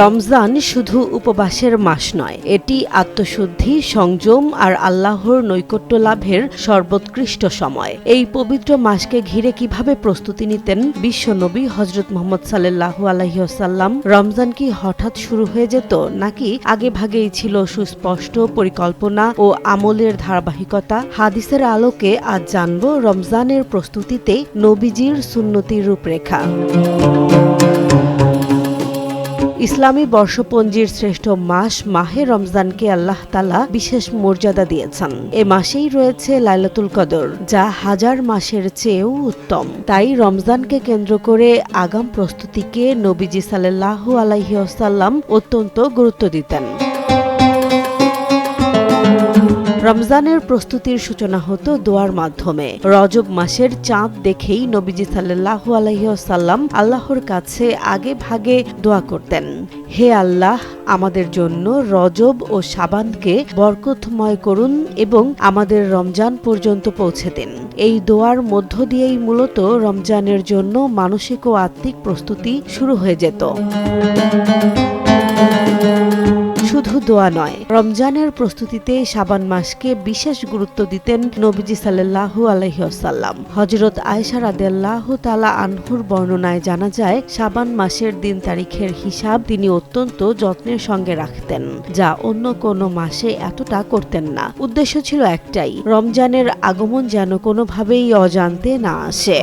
রমজান শুধু উপবাসের মাস নয়, এটি আত্মশুদ্ধি, সংযম আর আল্লাহর নৈকট্য লাভের সর্বোৎকৃষ্ট সময়। এই পবিত্র মাসকে ঘিরে কীভাবে প্রস্তুতি নিতেন বিশ্বনবী হজরত মোহাম্মদ সাল্লাহ আলহিহসাল্লাম রমজান কি হঠাৎ শুরু হয়ে যেত, নাকি আগে ভাগেই ছিল সুস্পষ্ট পরিকল্পনা ও আমলের ধারাবাহিকতা? হাদিসের আলোকে আজ জানব রমজানের প্রস্তুতিতে নবীজির সুন্নতির রূপরেখা। ইসলামী বর্ষপঞ্জির শ্রেষ্ঠ মাস, মাহে রমজানকে আল্লাহ তালা বিশেষ মর্যাদা দিয়েছেন। এ মাসেই রয়েছে লাইলাতুল কদর, যা হাজার মাসের চেয়েও উত্তম। তাই রমজানকে কেন্দ্র করে আগাম প্রস্তুতিকে নবীজি সাল্লাহ আলাইসাল্লাম অত্যন্ত গুরুত্ব দিতেন। রমজানের প্রস্তুতির সূচনা হতো দোয়ার মাধ্যমে। রজব মাসের চাঁদ দেখেই নবীজি সাল্লাহু আলহিসাল্লাম আল্লাহর কাছে আগে ভাগে দোয়া করতেন। হে আল্লাহ, আমাদের জন্য রজব ও সাবানকে বরকতময় করুন এবং আমাদের রমজান পর্যন্ত পৌঁছে দিন। এই দোয়ার মধ্য দিয়েই মূলত রমজানের জন্য মানসিক ও আত্মিক প্রস্তুতি শুরু হয়ে যেত। দোয়া নয়। রমজানের প্রস্তুতিতে সাবান মাসকে বিশেষ গুরুত্ব দিতেন নবীজি সাল্লাহু আলহিসাল্লাম হজরত আয়সা রাদেল্লাহ তালা আনহুর বর্ণনায় জানা যায় সাবান মাসের দিন তারিখের হিসাব তিনি অত্যন্ত যত্নের সঙ্গে রাখতেন, যা অন্য কোনো মাসে এতটা করতেন না। উদ্দেশ্য ছিল একটাই, রমজানের আগমন যেন কোনোভাবেই অজান্তে না আসে।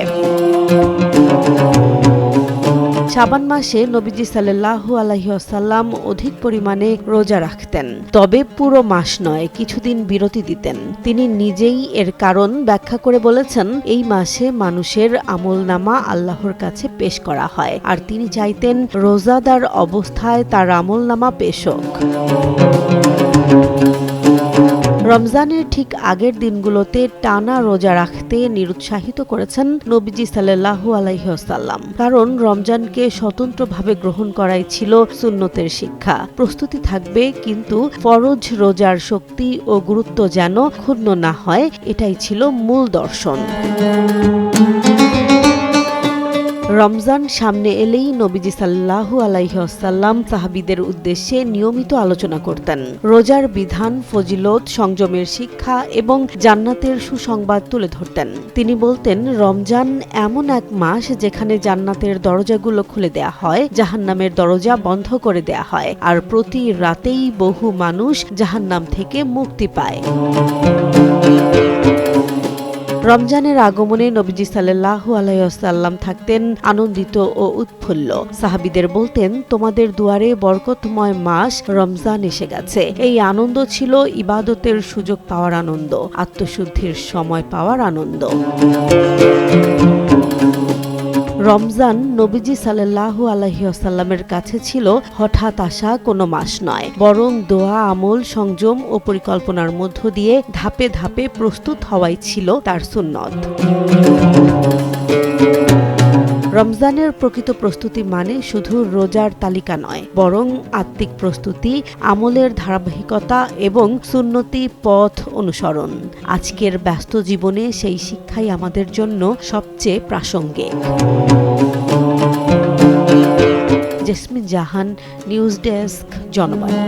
শাবান মাসে নবীজি সাল্লাহ আলহিহাসাল্লাম অধিক পরিমাণে রোজা রাখতেন। তবে পুরো মাস নয়, কিছুদিন বিরতি দিতেন। তিনি নিজেই এর কারণ ব্যাখ্যা করে বলেছেন, এই মাসে মানুষের আমল নামা আল্লাহর কাছে পেশ করা হয়। আর তিনি চাইতেন রোজাদার অবস্থায় তার আমল আমলনামা পেশ হোক। রমজানের ঠিক আগের দিনগুলোতে টানা রোজা রাখতে নিরুৎসাহিত করেছেন নবীজি সাল্লাহু আলাইসাল্লাম কারণ রমজানকে স্বতন্ত্রভাবে গ্রহণ করাই ছিল সুন্নতের শিক্ষা। প্রস্তুতি থাকবে, কিন্তু ফরজ রোজার শক্তি ও গুরুত্ব যেন ক্ষুণ্ণ না হয়, এটাই ছিল মূল দর্শন। রমজান সামনে এলেই নবীজি সাল্লাহু আলাইসাল্লাম সাহাবিদের উদ্দেশ্যে নিয়মিত আলোচনা করতেন। রোজার বিধান, ফজিলত, সংযমের শিক্ষা এবং জান্নাতের সুসংবাদ তুলে ধরতেন। তিনি বলতেন, রমজান এমন এক মাস যেখানে জান্নাতের দরজাগুলো খুলে দেয়া হয়, জাহান্নামের দরজা বন্ধ করে দেয়া হয় আর প্রতি রাতেই বহু মানুষ জাহান্নাম থেকে মুক্তি পায়। রমজানের আগমনে নবীজি সাল্লাহ আলাইসাল্লাম থাকতেন আনন্দিত ও উৎফুল্ল। সাহাবিদের বলতেন, তোমাদের দুয়ারে বরকতময় মাস রমজান এসে গেছে। এই আনন্দ ছিল ইবাদতের সুযোগ পাওয়ার আনন্দ, আত্মশুদ্ধির সময় পাওয়ার আনন্দ। রমজান নবীজি সাল্লাহ আলহিহাসাল্লামের কাছে ছিল হঠাৎ আসা কোনো মাস নয়। বরং দোয়া, আমল, সংযম ও পরিকল্পনার মধ্য দিয়ে ধাপে ধাপে প্রস্তুত হওয়াই ছিল তার সুন্নত। রমজানের প্রকৃত প্রস্তুতি মানে শুধু রোজার তালিকা নয়, বরং আত্মিক প্রস্তুতি, আমলের ধারাবাহিকতা এবং সুন্নতি পথ অনুসরণ। আজকের ব্যস্ত জীবনে সেই শিক্ষাই আমাদের জন্য সবচেয়ে প্রাসঙ্গিক। Jesmin Jahan, news desk Janobani